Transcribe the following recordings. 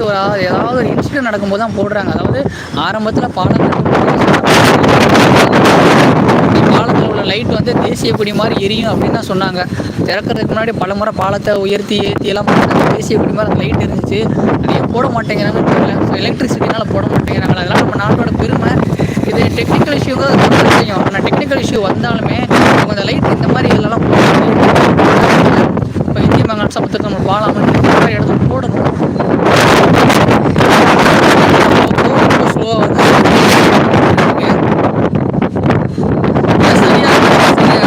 லைட்டை ஒரு ஏதாவது ஒரு இன்சிடென்ட் நடக்கும்போது தான் போடுறாங்க. அதாவது ஆரம்பத்தில் பாலம் பாலத்தில் உள்ள லைட் வந்து தேசிய கொடி மாதிரி எரியும் அப்படின்னு தான் சொன்னாங்க. திறக்கிறதுக்கு முன்னாடி பல முறை பாலத்தை உயர்த்தி ஏற்றி எல்லாம் தேசிய கொடி மாதிரி அந்த லைட் இருந்துச்சு. அதையே போட மாட்டேங்கிறாங்கன்னு தெரியல. ஸோ எலக்ட்ரிசிட்டினால் போட மாட்டேங்கிறாங்க அதெல்லாம் நம்ம நாட்டோட பெருமை. இது டெக்னிக்கல் இஷ்யூக்கு அது செய்யும் ஆனால் டெக்னிக்கல் இஷ்யூ வந்தாலுமே அவங்க அந்த லைட் இந்த மாதிரி இதெல்லாம் போடணும் இப்போ இந்திய மங்காள் சமத்துக்கு நம்ம பாலம் இந்த மாதிரி இடத்துல போடணும் ஸ்லோவாக வந்து இருக்கு. சரியா சரியா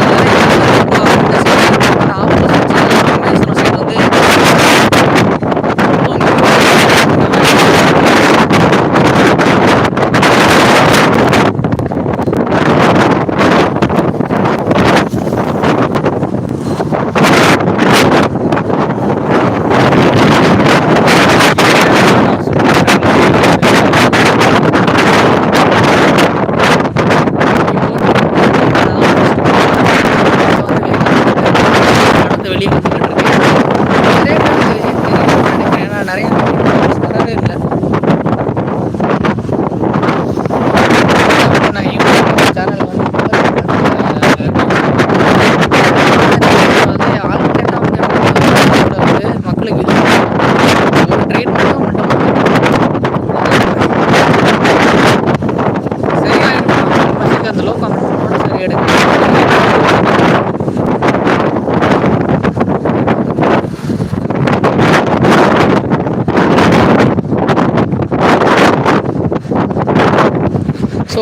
நடந்து வெளியே வந்துக்கிட்டு இருக்கு நிறைய பேருக்கு தெரியும் நினைக்கிறேன் ஏன்னா நிறைய பேருக்கு வரவே இல்லை நான் யூடியூப் சேனல் வந்து வந்து ஆல்டர்னேட்டாக வந்து வந்து மக்களுக்கு இது ஒரு ட்ரேட் மட்டும் மட்டும் சரியா இருக்கும் அந்த லோ காமெண்ட் சரியா எடுக்கும்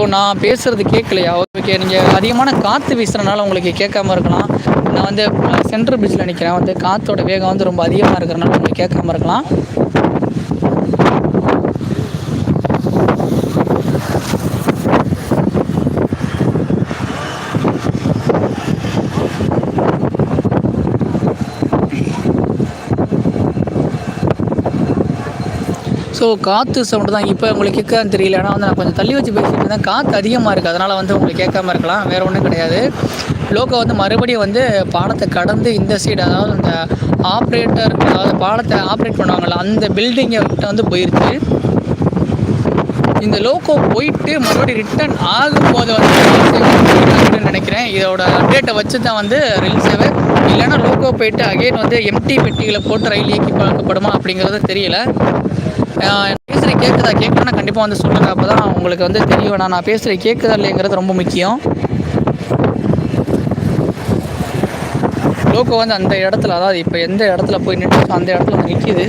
ஸோ நான் பேசுகிறது கேட்கலையா? ஓகே நீங்கள் அதிகமான காற்று வீசுறதுனால உங்களுக்கு கேட்காம இருக்கலாம். நான் வந்து சென்ட்ரல் பீச்சில் நிற்கிறேன் வந்து காற்றோட வேகம் வந்து ரொம்ப அதிகமாக இருக்கிறனால உங்களுக்கு கேட்காம இருக்கலாம். ஸோ காற்று சவுண்டு தான் இப்போ உங்களுக்கு கேட்கான்னு தெரியல. ஆனால் வந்து நான் கொஞ்சம் தள்ளி வச்சு பேசிட்டு இருந்தேன். காற்று அதிகமாக இருக்குது அதனால் வந்து உங்களுக்கு கேட்காம இருக்கலாம். வேறு ஒன்றும் கிடையாது. லோக்கோ வந்து மறுபடியும் வந்து பாலத்தை கடந்து இந்த சைடு அதாவது இந்த ஆப்ரேட்டர் அதாவது பாலத்தை ஆப்ரேட் பண்ணுவாங்கள்ல அந்த பில்டிங்கை விட்டு வந்து போயிருச்சு இந்த லோக்கோ போயிட்டு மறுபடியும் ரிட்டர்ன் ஆகும்போது வந்து நினைக்கிறேன். இதோட அப்டேட்டை வச்சு தான் வந்து ரயில் இல்லைன்னா லோக்கோ போயிட்டு அகைன் வந்து எம்டி பெட்டிகளை போட்டு ரயில் இயக்கி பார்க்கப்படுமா அப்படிங்கிறது தெரியல. பேசுகிற கேட்குதா கேட்கணும்னா கண்டிப்பாக வந்து சொல்லுங்கள் அப்போ தான் உங்களுக்கு வந்து தெரியும். நான் நான் பேசுகிற கேட்குதா இல்லைங்கிறது ரொம்ப முக்கியம். லோக்கோ வந்து அந்த இடத்துல அதாவது இப்போ எந்த இடத்துல போய் நின்று அந்த இடத்துல நிற்கிது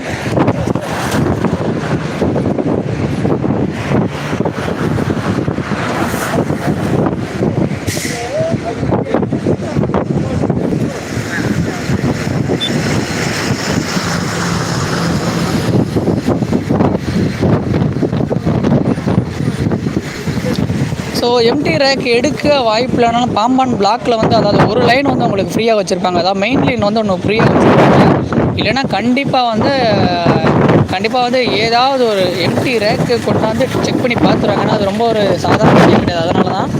ஸோ எம்டி ரேக் எடுக்க வாய்ப்பு இல்லைனாலும் பாம்பான் பிளாக்கில் வந்து அதாவது ஒரு லைன் வந்து உங்களுக்கு ஃப்ரீயாக வச்சுருப்பாங்க. அதாவது மெயின் லைன் வந்து ஒன்று ஃப்ரீயாக வச்சுருப்பாங்க. இல்லைன்னா கண்டிப்பாக வந்து கண்டிப்பாக வந்து ஏதாவது ஒரு எம்டி ரேக்கு கொண்டாந்து செக் பண்ணி பார்த்துருவாங்க ஏன்னா அது ரொம்ப ஒரு சாதாரண விஷயம் கிடையாது. அதனால தான்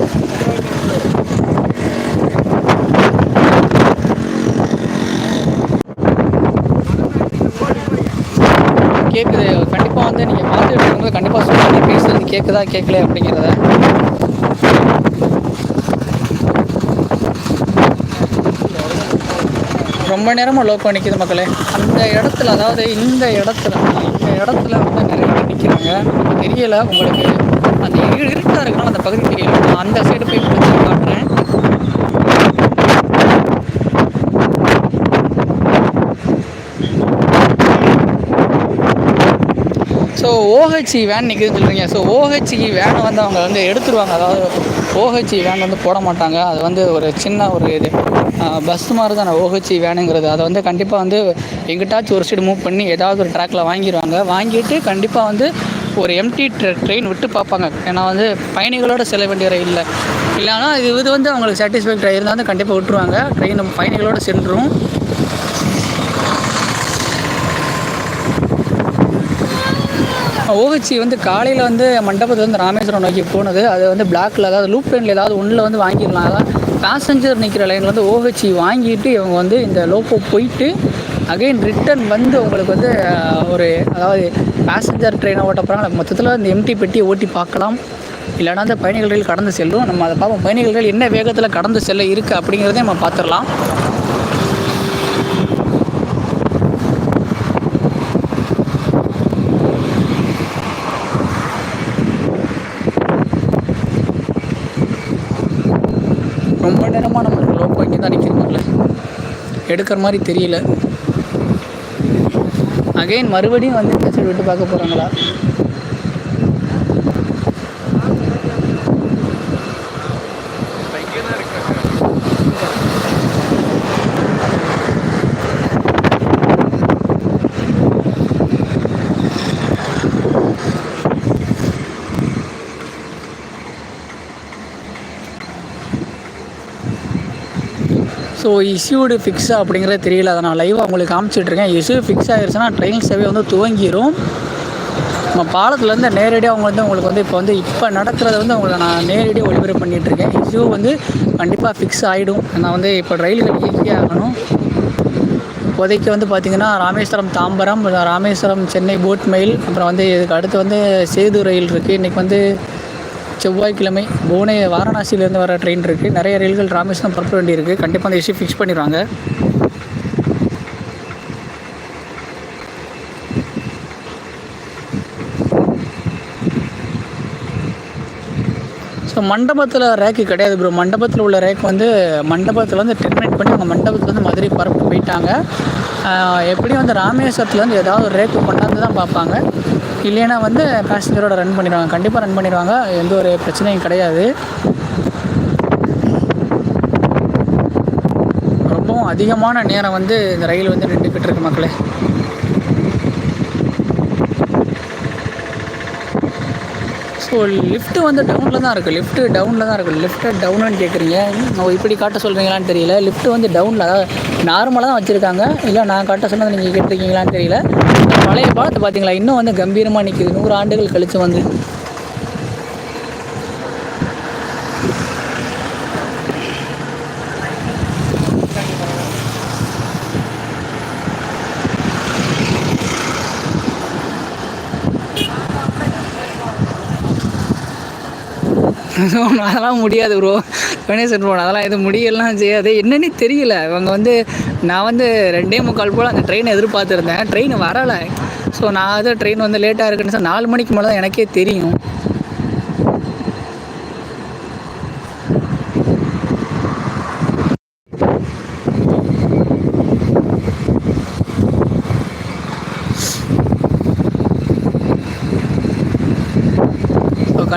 கேட்குது கண்டிப்பாக வந்து நீங்கள் பார்த்துட்டு இருக்கும்போது கண்டிப்பாக சொல்லுங்கள் பேசுறது கேட்குதா கேட்கல அப்படிங்கிறத. ரொம்ப நேரமாக லோக்கோ நிற்கிது மக்களே. அந்த இடத்துல அதாவது இந்த இடத்துல இந்த இடத்துல வந்து நிறைய பேர் நிற்கிறாங்க தெரியல உங்களுக்கு. அந்த இருட்டாக இருக்கனால அந்த பகுதி தெரியல. நான் அந்த சைடு போய் பிடிச்சி காட்டுறேன். ஸோ ஓஹெச்இ வேன் நிற்குதுன்னு சொல்கிறீங்க ஸோ ஓஹெச்சி வேனை வந்து அவங்க வந்து எடுத்துருவாங்க. அதாவது ஓஹெச்சி வேன் வந்து போட மாட்டாங்க. அது வந்து ஒரு சின்ன ஒரு இது. பஸ் மாதிரி தான் ஓஹெச்சி வேனுங்கிறது அதை வந்து கண்டிப்பாக வந்து எங்கிட்டாச்சும் ஒரு சைடு மூவ் பண்ணி ஏதாவது ஒரு ட்ராக்கில் வாங்கிடுவாங்க வாங்கிட்டு கண்டிப்பாக வந்து ஒரு எம்டி ட்ரெயின் விட்டு பார்ப்பாங்க. ஏன்னா வந்து பயணிகளோட செல்ல வேண்டிய ரயில் இல்லை. இல்லைனா இது இது வந்து அவங்களுக்கு சாட்டிஸ்ஃபேக்ட் இருந்தால் வந்து கண்டிப்பாக விட்டுருவாங்க. ட்ரெயின் பயணிகளோடு சென்றும் ஓவச்சி வந்து காலையில் வந்து மண்டபத்தில் வந்து ராமேஸ்வரம் நோக்கி போனது. அது வந்து பிளாக்ல அதாவது லூப் லைனில் ஏதாவது ஒன்றில் வந்து வாங்கிடலாம். அதான் பேசஞ்சர் நிற்கிற லைனில் வந்து ஓஹெச்சி வாங்கிட்டு இவங்க வந்து இந்த லோக்கோ போயிட்டு அகைன் ரிட்டன் வந்து உங்களுக்கு வந்து ஒரு அதாவது பேசஞ்சர் ட்ரெயினை ஓட்ட போகிறாங்க மொத்தத்தில் இந்த எம்டி பெட்டியை ஓட்டி பார்க்கலாம். இல்லைனா அந்த பயணிகள் ரயில் கடந்து செல்லும். நம்ம அதை பார்ப்போம். பயணிகள் ரயில் என்ன வேகத்தில் கடந்து செல்ல இருக்குது அப்படிங்கிறதையும் நம்ம பார்த்துடலாம். ரொம்ப நேரமாக நம்மளுக்கு லோக்கோ இங்கே தான் நிற்கிறோம்ல எடுக்கிற மாதிரி தெரியல. அகைன் மறுபடியும் வந்து இந்த சைடு விட்டு பார்க்க போகிறாங்களா ஸோ இஷ்யூடு ஃபிக்ஸா அப்படிங்கிறது தெரியல. அதை நான் லைவாக உங்களுக்கு காமிச்சிட்ருக்கேன் இஷ்யூ ஃபிக்ஸ் ஆகிருச்சுன்னா ட்ரெயின் சேவை வந்து துவங்கிரும். நம்ம பாலத்துலேருந்து நேரடியாக அவங்க வந்து உங்களுக்கு வந்து இப்போ வந்து இப்போ நடக்கிறத வந்து உங்களுக்கு நான் நேரடியாக ஒளிபரப்பு பண்ணிகிட்ருக்கேன் இஷ்யூ வந்து கண்டிப்பாக ஃபிக்ஸ் ஆகிடும் நான் வந்து இப்போ ரயில்கள் இயக்கி ஆகணும். இப்போதைக்கு வந்து பார்த்திங்கன்னா ராமேஸ்வரம் தாம்பரம் ராமேஸ்வரம் சென்னை போட் மெயில் அப்புறம் வந்து இதுக்கு அடுத்து வந்து சேது ரயில் இருக்குது இன்றைக்கி வந்து செவ்வாய்க்கிழமை புவனே வாரணாசியிலேருந்து வர ட்ரெயின் இருக்குது நிறைய ரயில்கள் ராமேஸ்வரம் புறப்பட வேண்டியிருக்கு. கண்டிப்பாக அந்த இஷ்யூ ஃபிக்ஸ் பண்ணிடுவாங்க. ஸோ மண்டபத்தில் ரேக்கு கிடையாது ப்ரோ மண்டபத்தில் உள்ள ரேக் வந்து மண்டபத்தில் வந்து டெர்மினேட் பண்ணி அவங்க மண்டபத்தில் வந்து மதுரை பரப்பு போயிட்டாங்க. எப்படியும் வந்து ராமேஸ்வரத்துலேருந்து ஏதாவது ஒரு ரேக்கு கொண்டாந்து தான் பார்ப்பாங்க. இல்லைன்னா வந்து பேசஞ்சரோட ரன் பண்ணிடுவாங்க. கண்டிப்பாக ரன் பண்ணிடுவாங்க. எந்த ஒரு பிரச்சனையும் கிடையாது. ரொம்பவும் அதிகமான நேரம் வந்து இந்த ரயில் வந்து நின்றுக்கிட்டு இருக்கு மக்களே. ஸோ லிஃப்ட்டு வந்து டவுனில் தான் இருக்குது லிஃப்ட்டு டவுனில் தான் இருக்குது லிஃப்ட்டை டவுனுன்னு கேட்குறீங்க ஓ இப்படி காட்ட சொல்கிறீங்களான்னு தெரியல. லிஃப்ட்டு வந்து டவுனில் அதாவது நார்மலாக தான் வச்சுருக்காங்க. இல்லை நான் காட்ட சொன்னது நீங்கள் கேட்டிருக்கீங்களான்னு தெரியல. பழைய பாலத்தை பார்த்தீங்களா இன்னும் வந்து கம்பீரமாக நிற்கிது நூறு ஆண்டுகள் கழித்து வந்து. ஸோ அதெல்லாம் முடியாது ப்ரோ கணேசன் ப்ரோ அதெல்லாம் எதுவும் முடியலாம் செய்யாது. என்னன்னே தெரியல. இவங்க வந்து நான் வந்து ரெண்டே முக்கால் போல் அந்த ட்ரெயினை எதிர்பார்த்துருந்தேன். ட்ரெயின் வரலை. ஸோ நான் அது ட்ரெயின் வந்து லேட்டாக இருக்குன்னு சார் நாலு மணிக்கு மேலே தான் எனக்கே தெரியும்.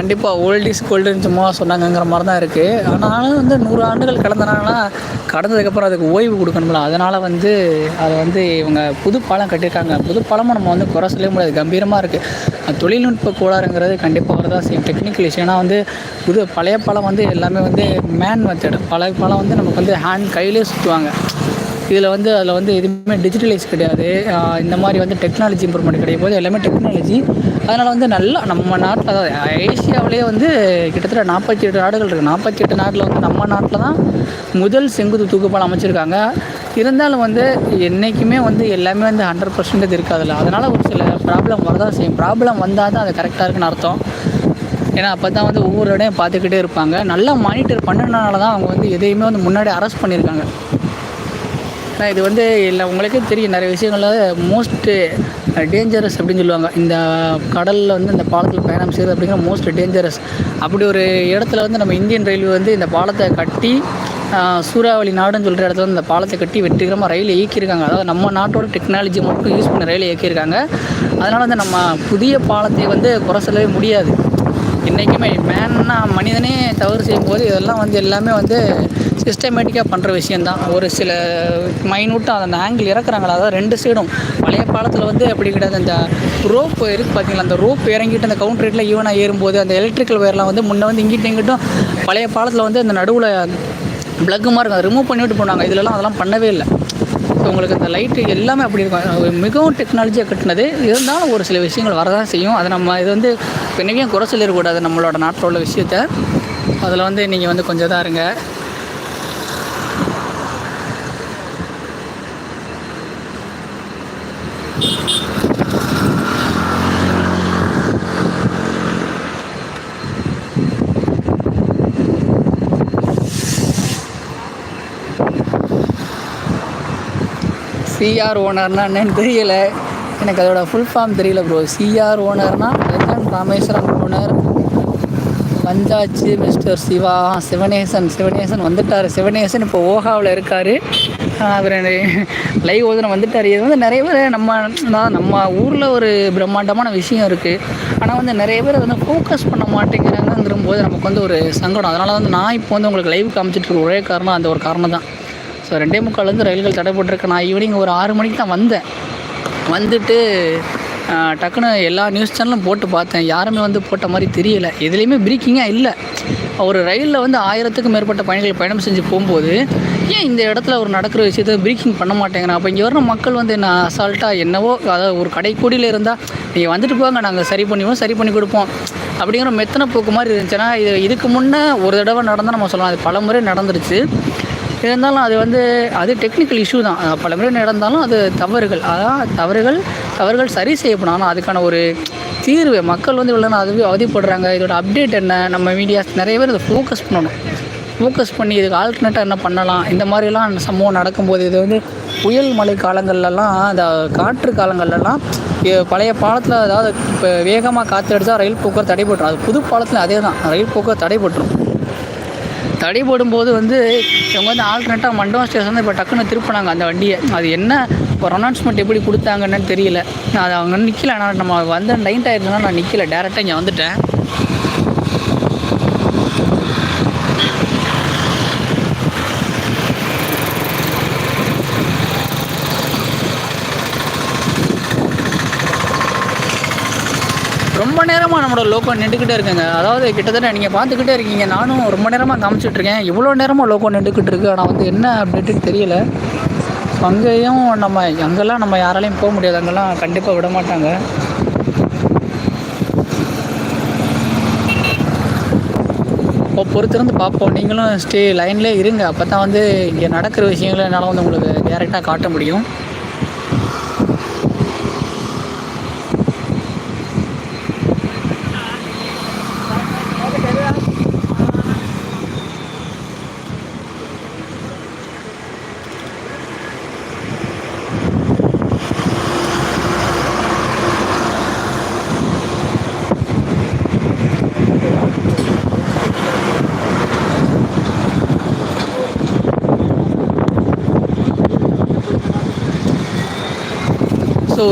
கண்டிப்பாக ஓல்ட் இஸ் கோல்டுன்னு சும்மா சொன்னாங்கங்கிற மாதிரி தான் இருக்குது ஆனாலும் வந்து நூறு ஆண்டுகள் கடந்தனால கடந்ததுக்கப்புறம் அதுக்கு ஓய்வு கொடுக்கணும்ல. அதனால் வந்து அதை வந்து இவங்க புது பாலம் கட்டியிருக்காங்க. புது பாலமும் நம்ம வந்து குறை சொல்லவே முடியாது. கம்பீரமாக இருக்குது தொழில்நுட்ப கோளாறுங்கிறது கண்டிப்பாக வரதான் செய்யும். டெக்னிக்கல் இஷ்யூ ஏன்னா வந்து புது பழைய பாலம் வந்து எல்லாமே வந்து மேன் மெத்தட் பழைய பாலம் வந்து நமக்கு வந்து ஹேண்ட் கையிலே சுற்றுவாங்க இதில் வந்து அதில் வந்து எதுவுமே டிஜிட்டலைஸ் கிடையாது. இந்த மாதிரி வந்து டெக்னாலஜி இம்ப்ரூவ்மெண்ட் கிடைக்கும் போது எல்லாமே டெக்னாலஜி அதனால் வந்து நல்லா நம்ம நாட்டில் அதாவது ஏஷியாவிலேயே வந்து கிட்டத்தட்ட நாற்பத்தி எட்டு நாடுகள் இருக்குது நாற்பத்தி எட்டு நாட்டில் வந்து நம்ம நாட்டில் தான் முதல் செங்குத்து தூக்குப்பாலம் அமைச்சிருக்காங்க. இருந்தாலும் வந்து என்றைக்குமே வந்து எல்லாமே வந்து ஹண்ட்ரட் பர்சன்டேஜ் இருக்காதுல்ல அதனால் ஒரு சில ப்ராப்ளம் வரதான் செய்யும். ப்ராப்ளம் வந்தால் தான் அது கரெக்டாக இருக்குன்னு அர்த்தம். ஏன்னா அப்போ தான் வந்து ஒவ்வொரு இடையும் பார்த்துக்கிட்டே இருப்பாங்க. நல்லா மானிட்டர் பண்ணனால தான் அவங்க வந்து எதையுமே வந்து முன்னாடி அரெஸ்ட் பண்ணியிருக்காங்க. ஏன்னா இது வந்து இல்லை உங்களுக்கே தெரியும். நிறைய விஷயங்களில் மோஸ்ட்டு டேஞ்சரஸ் அப்படின்னு சொல்லுவாங்க. இந்த கடலில் வந்து இந்த பாலத்தில் பயணம் செய்கிறது அப்படிங்கிற மோஸ்ட் டேஞ்சரஸ் அப்படி ஒரு இடத்துல வந்து நம்ம இந்தியன் ரயில்வே வந்து இந்த பாலத்தை கட்டி சூறாவளி நாடுன்னு சொல்கிற இடத்துல வந்து இந்த பாலத்தை கட்டி வெற்றிகரமாக ரயில் இயக்கியிருக்காங்க. அதாவது நம்ம நாட்டோட டெக்னாலஜி மட்டும் யூஸ் பண்ண ரயில் இயக்கியிருக்காங்க. அதனால் வந்து நம்ம புதிய பாலத்தை வந்து குறை சொல்லவே முடியாது. என்றைக்குமே மேன்னா மனிதனே தவறு செய்யும்போது இதெல்லாம் வந்து எல்லாமே வந்து சிஸ்டமேட்டிக்காக பண்ணுற விஷயந்தான் ஒரு சில மைனூட்டாக அந்த ஆங்கிள் இறக்குறாங்களா அதாவது ரெண்டு சைடும் பழைய பாலத்தில் வந்து அப்படி கிடையாது. அந்த ரோப் இருக்குது பார்த்தீங்களா அந்த ரோப் இறங்கிட்டு அந்த கவுண்டர் ரேட்டில் ஈவனாக ஏறும்போது அந்த எலக்ட்ரிக்கல் ஒயர்லாம் வந்து முன்னே வந்து இங்கிட்டும் இங்கிட்டும் பழைய பாலத்தில் வந்து அந்த நடுவில் ப்ளக்கு மாதிரி இருக்கும். அதை ரிமூவ் பண்ணிவிட்டு போனாங்க. இதிலலாம் அதெல்லாம் பண்ணவே இல்லை. ஸோ உங்களுக்கு அந்த லைட்டு எல்லாமே அப்படி இருக்கும். மிகவும் டெக்னாலஜியாக கட்டினது. இருந்தாலும் ஒரு சில விஷயங்கள் வரதான் செய்யும். அதை நம்ம இது வந்து பெண்ணையும் குறை சொல்லிடக்கூடாது நம்மளோட நாட்டில் உள்ள விஷயத்த. அதில் வந்து நீங்கள் வந்து கொஞ்சம் தான் இருங்க. சிஆர் ஓனர்னா என்னன்னு தெரியல. எனக்கு அதோட ஃபுல் ஃபார்ம் தெரியல ப்ரோ சிஆர் ஓனர்னா வெங்கன் ராமேஸ்வரம் ஓனர் வந்தாச்சு மிஸ்டர் சிவா. சிவனேசன் சிவனேசன் வந்துட்டார். சிவனேசன் இப்போ ஓஹாவில் இருக்கார். அவர் லைவ் ஓதுன வந்துட்டார். இது வந்து நிறைய பேர் நம்ம தான் நம்ம ஊரில் ஒரு பிரம்மாண்டமான விஷயம் இருக்குது ஆனால் வந்து நிறைய பேர் வந்து ஃபோக்கஸ் பண்ண மாட்டேங்கிறாங்கங்கிறபோது நமக்கு வந்து ஒரு சங்கடம். அதனால் வந்து நான் இப்போ வந்து உங்களுக்கு லைவ் காமிச்சிட்டு ஒரே காரணம் அந்த ஒரு காரணம் தான் ஸோ ரெண்டே முக்கால்லேருந்து ரயில்கள் தடைப்பட்டிருக்கு நான் ஈவினிங் ஒரு ஆறு மணிக்கு தான் வந்தேன். வந்துட்டு டக்குன்னு எல்லா நியூஸ் சேனலும் போட்டு பார்த்தேன். யாருமே வந்து போட்ட மாதிரி தெரியல. எதுலேயுமே பிரீக்கிங்காக இல்லை. ஒரு ரயிலில் வந்து ஆயிரத்துக்கும் மேற்பட்ட பயணிகள் பயணம் செஞ்சு போகும்போது ஏன் இந்த இடத்துல ஒரு நடக்கிற விஷயத்த பிரீக்கிங் பண்ண மாட்டேங்கிறேன் அப்போ இங்கே வர மக்கள் வந்து என்ன அசால்ட்டாக என்னவோ அதாவது ஒரு கடைக்கூடியில் இருந்தால் நீங்கள் வந்துட்டு போங்க நாங்கள் சரி பண்ணிடுவோம் சரி பண்ணி கொடுப்போம். அப்படிங்கிற மெத்தனை போக்கு மாதிரி இருந்துச்சுன்னா இது இதுக்கு முன்னே ஒரு தடவை நடந்தால் நம்ம சொல்லலாம். அது பல முறை நடந்துருச்சு. இருந்தாலும் அது வந்து அது டெக்னிக்கல் இஷ்யூ தான். பல முறை நடந்தாலும் அது தவறுகள். அதான் தவறுகள் தவறுகள் சரி செய்யப்படும். ஆனால் அதுக்கான ஒரு தீர்வு மக்கள் வந்து இவ்வளோ அதுவே அவதிப்படுறாங்க. இதோட அப்டேட் என்ன? நம்ம மீடியாஸ் நிறைய பேர் இதை ஃபோக்கஸ் பண்ணணும். ஃபோக்கஸ் பண்ணி இதுக்கு ஆல்டர்னேட்டாக என்ன பண்ணலாம்? இந்த மாதிரிலாம் சம்பவம் நடக்கும்போது இது வந்து புயல் மழை காலங்கள்லலாம் அந்த காற்று காலங்கள்லலாம் பழைய பாலத்தில் அதாவது இப்போ வேகமாக காற்று அடித்தா ரயில் போக்குவரத்து தடைபட்டுரும். அது புது பாலத்தில் அதே தான் ரயில் போக்குவரத்து தடைபட்டுரும். தடை போடும்போது வந்து இவங்க வந்து ஆல்டர்னேட்டாக மண்டபம் ஸ்டேஷன் இப்போ டக்குன்னு திருப்பினாங்க அந்த வண்டியை. அது என்ன ஒரு அனௌன்ஸ்மெண்ட் எப்படி கொடுத்தாங்கன்னு தெரியல. நான் அது அவங்க நிற்கல நான் நம்ம வந்த நைட் ஆயிடுச்சுன்னா நான் நிற்கல டேரெக்டாக இங்கே வந்துட்டேன் ரொம்ப நேரமாக நம்மளோட லோக்கோ நின்றுக்கிட்டே இருக்குங்க. அதாவது கிட்டத்தட்ட நீங்கள் பார்த்துக்கிட்டே இருக்கீங்க. நானும் ரொம்ப நேரமாக காமிச்சிட்டு இருக்கேன். இவ்வளோ நேரமாக லோக்கோ நின்றுக்கிட்டு இருக்கு. ஆனால் வந்து என்ன அப்டேட்டுன்னு தெரியல. அங்கேயும் நம்ம அங்கெல்லாம் நம்ம யாராலையும் போக முடியாது. அங்கெல்லாம் கண்டிப்பாக விட மாட்டாங்க. இப்போ பொறுத்திருந்து பார்ப்போம். நீங்களும் ஸ்டே லைன்லேயே இருங்க. அப்போ தான் வந்து இங்கே நடக்கிற விஷயங்களை என்னால் வந்து உங்களுக்கு டேரெக்டாக காட்ட முடியும்.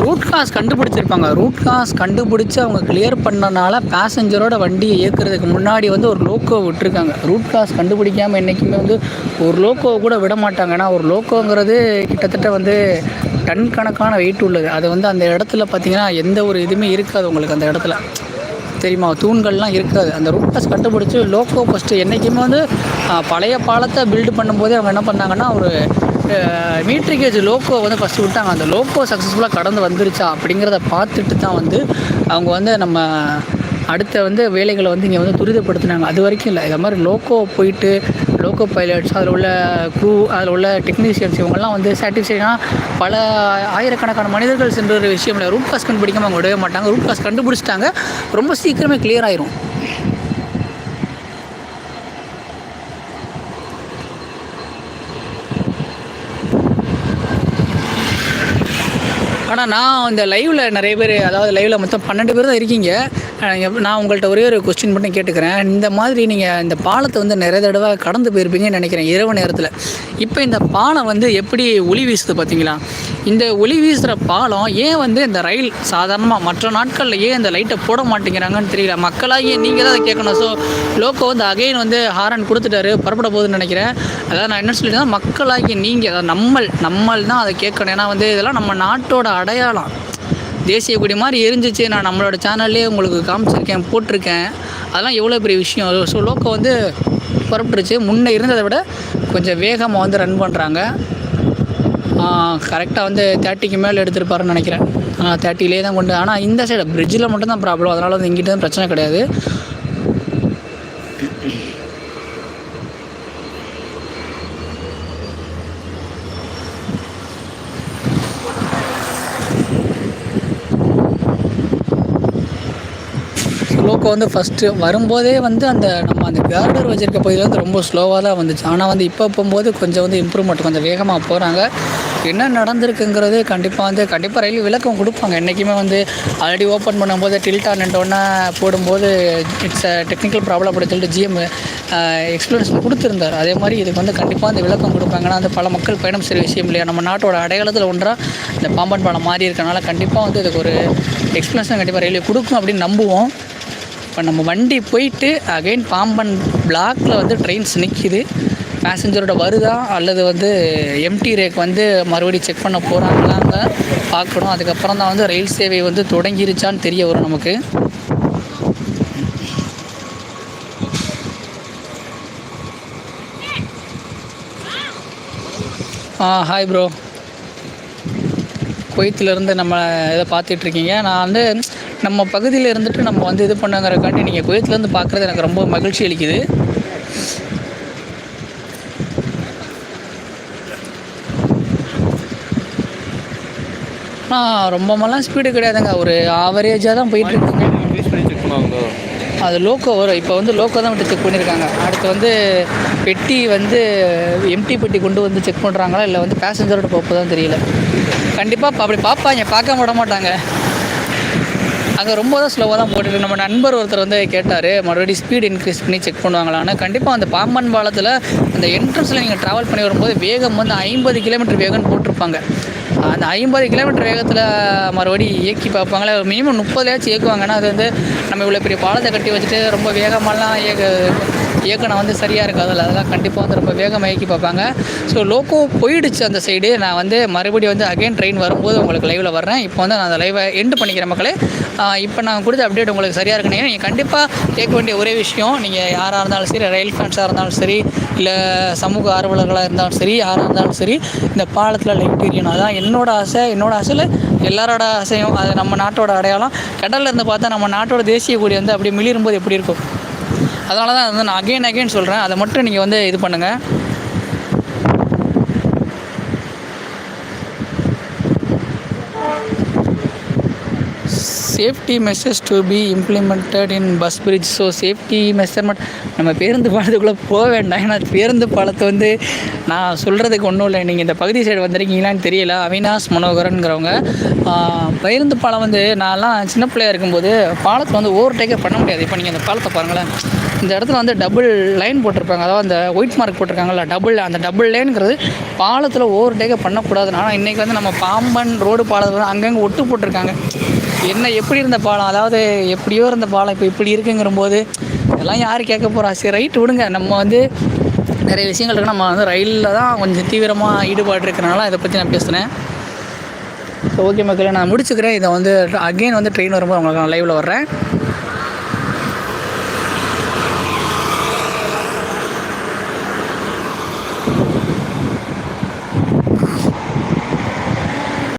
ரூட் காஸ் கண்டுபிடிச்சிருப்பாங்க. ரூட் காஸ் கண்டுபிடிச்சி அவங்க கிளியர் பண்ணனால பேசஞ்சரோட வண்டியை இயக்கிறதுக்கு முன்னாடி வந்து ஒரு லோக்கோ விட்டுருக்காங்க. ரூட் காஸ் கண்டுபிடிக்காமல் என்றைக்குமே வந்து ஒரு லோக்கோவை கூட விட மாட்டாங்க. ஏன்னா ஒரு லோக்கோங்கிறது கிட்டத்தட்ட வந்து டன் கணக்கான வெயிட் உள்ளது. அது வந்து அந்த இடத்துல பார்த்தீங்கன்னா எந்த ஒரு இதுவுமே இருக்காது உங்களுக்கு அந்த இடத்துல. தெரியுமா? தூண்கள்லாம் இருக்காது. அந்த ரூட் காஸ் கண்டுபிடிச்சி லோக்கோ ஃபஸ்ட்டு என்றைக்குமே வந்து பழைய பாலத்தை பில்டு பண்ணும்போதே அவங்க என்ன பண்ணாங்கன்னா ஒரு மீட்ரு கேஜ் லோக்கோ வந்து ஃபஸ்ட்டு விட்டாங்க. அந்த லோக்கோ சக்ஸஸ்ஃபுல்லாக கடந்து வந்துருச்சா அப்படிங்கிறத பார்த்துட்டு தான் வந்து அவங்க வந்து நம்ம அடுத்த வந்து வேலைகளை வந்து இங்கே வந்து துரிதப்படுத்தினாங்க. அது வரைக்கும் இல்லை. இதை மாதிரி லோக்கோ போயிட்டு லோக்கோ பைலட்ஸ் அதில் உள்ள க்ரூ அதில் உள்ள டெக்னீஷியன்ஸ் இவங்கெல்லாம் வந்து சாட்டிஸ்ஃபைடாக பல ஆயிரக்கணக்கான மனிதர்கள் சென்ற ஒரு விஷயம் இல்லை. ரூட் காஸ் கண்டுபிடிக்காம அவங்க விடவே மாட்டாங்க. ரூட் காஸ் கண்டுபிடிச்சிட்டாங்க. ரொம்ப சீக்கிரமே கிளியர் ஆயிரும். ஆனால் நான் இந்த லைவில் நிறைய பேர் அதாவது லைவில் மொத்தம் பன்னெண்டு பேர் தான் இருக்கீங்க. நான் உங்கள்கிட்ட ஒரே ஒரு கொஸ்டின் மட்டும் கேட்டுக்கிறேன். இந்த மாதிரி நீங்கள் இந்த பாலத்தை வந்து நிறைய தடவை கடந்து போயிருப்பீங்கன்னு நினைக்கிறேன் இரவு நேரத்தில். இப்போ இந்த பாலம் வந்து எப்படி ஒளி வீசுது பார்த்தீங்களா இந்த ஒளி வீசுகிற பாலம் ஏன் வந்து இந்த ரயில் சாதாரணமாக மற்ற நாட்களில் ஏன் இந்த லைட்டை போட மாட்டேங்கிறாங்கன்னு தெரியல. மக்களாகிய நீங்கள் தான் அதை கேட்கணும். ஸோ லோக்கோ வந்து அகைன் வந்து ஹாரன் கொடுத்துட்டாரு புறப்பட போகுதுன்னு நினைக்கிறேன். அதாவது நான் என்ன சொல்லிட்டேன் மக்களாகிய நீங்கள் அதாவது நம்மள் நம்மள் தான் அதை கேட்கணும். ஏன்னா வந்து இதெல்லாம் நம்ம நாட்டோட அடையாளம். தேசிய கொடி மாதிரி எரிஞ்சிச்சு. நான் நம்மளோட சேனல்லே உங்களுக்கு காமிச்சிருக்கேன் போட்டிருக்கேன். அதெல்லாம் எவ்வளோ பெரிய விஷயம்? ஸோ லோக்கோ வந்து புறப்பட்டுருச்சு. முன்னே இருந்ததை விட கொஞ்சம் வேகமாக வந்து ரன் பண்ணுறாங்க கரெக்டாக வந்து தேர்ட்டிக்கு மேலே எடுத்திருப்பாருன்னு நினைக்கிறேன். தேர்ட்டிலே தான் கொண்டு ஆனால் இந்த சைடு பிரிட்ஜில் மட்டும் தான் ப்ராப்ளம் அதனால் வந்து இங்கிட்ட தான் பிரச்சனை கிடையாது. லோக்கோ வந்து ஃபஸ்ட்டு வரும்போதே வந்து அந்த நம்ம அந்த கார்டர் வச்சிருக்க பகுதியில் வந்து ரொம்ப ஸ்லோவாக தான் வந்துச்சு. ஆனால் வந்து இப்போ போகும்போது கொஞ்சம் வந்து இம்ப்ரூவ்மெண்ட் கொஞ்சம் வேகமாக போகிறாங்க என்ன நடந்திருக்குங்கிறது கண்டிப்பாக வந்து கண்டிப்பாக ரயில்வே விளக்கம் கொடுப்பாங்க. என்றைக்குமே வந்து ஆல்ரெடி ஓப்பன் பண்ணும்போது டில்ட் ஆனட்டோன்னே போடும்போது இட்ஸ் அ டெக்னிக்கல் ப்ராப்ளம் அப்படின்னு சொல்லிட்டு ஜிஎம் எக்ஸ்ப்ளனேஷன் கொடுத்துருந்தார். அதே மாதிரி இதுக்கு வந்து கண்டிப்பாக அந்த விளக்கம் கொடுப்பாங்க. ஏன்னா வந்து பல மக்கள் பயணம் செய்கிற விஷயம் இல்லையா? நம்ம நாட்டோட அடையாளத்தில் ஒன்றாக இந்த பாம்பன் பாலம் மாறி இருக்கனால கண்டிப்பாக வந்து இதுக்கு ஒரு எக்ஸ்ப்ளனேஷன் கண்டிப்பாக ரயில்வே கொடுக்கும் அப்படின்னு நம்புவோம். இப்போ நம்ம வண்டி போயிட்டு அகைன் பாம்பன் பிளாக்கில் வந்து ட்ரெயின்ஸ் நிற்கிது பேசஞ்சரோட வருதா? அல்லது வந்து எம்டி ரேக் வந்து மறுபடியும் செக் பண்ண போகிறாங்களாங்க பார்க்கணும். அதுக்கப்புறம் தான் வந்து ரயில் சேவை வந்து தொடங்கிருச்சான்னு தெரிய வரும் நமக்கு. ஆ ஹாய் ப்ரோ குவைத்திலேருந்து நம்ம இதை பார்த்துட்ருக்கீங்க நான் வந்து நம்ம பகுதியில் இருந்துட்டு நம்ம வந்து இது பண்ணங்கிறக்காண்டி நீங்கள் குவைத்திலேருந்து பார்க்குறது எனக்கு ரொம்ப மகிழ்ச்சி அளிக்குது. ஆனால் ரொம்பமெல்லாம் ஸ்பீடு கிடையாதுங்க. ஒரு ஆவரேஜாக தான் போயிட்டுருக்குங்க அது லோக்கோ வரும் இப்போ வந்து லோக்கோ தான் விட்டு செக் பண்ணியிருக்காங்க அடுத்து வந்து பெட்டி வந்து எம்டி பெட்டி கொண்டு வந்து செக் பண்ணுறாங்களா இல்லை வந்து பேசஞ்சரோட போப்பு தான் தெரியல. கண்டிப்பாக அப்படி பார்ப்பாங்க பார்க்க விட மாட்டாங்க. அங்கே ரொம்ப தான் ஸ்லோவாக தான் போட்டுருக்கு நம்ம நண்பர் ஒருத்தர் வந்து கேட்டார் மறுபடியும் ஸ்பீடு இன்க்ரீஸ் பண்ணி செக் பண்ணுவாங்களான்னு. கண்டிப்பாக அந்த பாம்பன் பாலத்தில் அந்த என்ட்ரன்ஸில் நீங்கள் ட்ராவல் பண்ணி வரும்போது வேகம் வந்து ஐம்பது கிலோமீட்டர் வேகம்னு போட்டிருப்பாங்க. அந்த ஐம்பது கிலோமீட்டர் வேகத்தில் மறுபடி இயக்கி பார்ப்பாங்களே மினிமம் முப்பதுலேயாச்சும் இயக்குவாங்கன்னா அது வந்து நம்ம இவ்வளோ பெரிய பாலத்தை கட்டி வச்சுட்டு ரொம்ப வேகமாலாம் இயக்க இயக்கணம் வந்து சரியாக இருக்காதுல்ல. அதெல்லாம் கண்டிப்பாக வந்து ரொம்ப வேகமாக இயக்கி பார்ப்பாங்க. ஸோ லோக்கோ போயிடுச்சு அந்த சைடு நான் வந்து மறுபடியும் வந்து அகைன் ட்ரெயின் வரும்போது உங்களுக்கு லைவில் வர்றேன். இப்போ வந்து நான் அந்த லைவை எண்டு பண்ணிக்கிற மக்களே. இப்போ நான் கொடுத்த அப்டேட் உங்களுக்கு சரியாக இருக்குன்னு நீங்கள் கண்டிப்பாக கேட்க வேண்டிய ஒரே விஷயம் நீங்கள் யாராக இருந்தாலும் சரி ரயில் ஃபேன்ஸாக இருந்தாலும் சரி இல்லை சமூக ஆர்வலர்களாக இருந்தாலும் சரி யாராக இருந்தாலும் சரி இந்த பாலத்தில் லைட் எரியணும் அதான் என்னோட ஆசை என்னோட ஆசையில் எல்லாரோட ஆசையும் அது நம்ம நாட்டோட அடையாளம். கடலில் இருந்து பார்த்தா நம்ம நாட்டோட தேசிய கொடி வந்து அப்படியே மிளிரும்போது எப்படி இருக்கும்? அதனால தான் வந்து நான் அகைன் அகைன் சொல்கிறேன் அதை மட்டும் நீங்கள் வந்து இது பண்ணுங்கள் safety measures to be implemented in bus bridge so safety measurement நம்ம பேருந்து பாலத்துக்குள்ளே போக வேண்டாம். ஏன்னா பேருந்து பாலத்தை வந்து நான் சொல்கிறதுக்கு ஒன்றும் இல்லை. நீங்கள் இந்த பகுதி சைடு வந்திருக்கீங்களான்னு தெரியல. அவினாஷ் மனோகரன்கிறவங்க பேருந்து பாலம் வந்து நான்லாம் சின்ன பிள்ளையா இருக்கும்போது பாலத்தை வந்து ஓவர்டேக்கே பண்ண முடியாது. இப்போ நீங்கள் அந்த பாலத்தை பாருங்களேன். இந்த இடத்துல வந்து டபுள் லைன் போட்டிருப்பாங்க அதாவது அந்த ஒயிட் மார்க் போட்டிருக்காங்கல்ல டபுள் அந்த டபுள் லைனுங்கிறது பாலத்தில் ஓவர்டேக்கை டேக்கே ஆனால் இன்றைக்கி வந்து நம்ம பாம்பன் ரோடு பாலத்தில் அங்கங்கே ஒட்டு போட்டிருக்காங்க. என்ன எப்படி இருந்த பாலம்? அதாவது எப்படியோ இருந்த பாலம் இப்போ இப்படி இருக்குங்கிற போது இதெல்லாம் யார் கேட்க போகிறா சரி ரைட் விடுங்க. நம்ம வந்து நிறைய விஷயங்கள் இருக்குது நம்ம வந்து ரயிலில் தான் கொஞ்சம் தீவிரமாக ஈடுபாடு இருக்கிறனால இதை பற்றி நான் பேசுகிறேன் ஸோ ஓகே மக்களே நான் முடிச்சுக்கிறேன். இதை வந்து அகைன் வந்து ட்ரெயின் வரும்போது உங்களுக்கு நான் லைவில் வர்றேன்.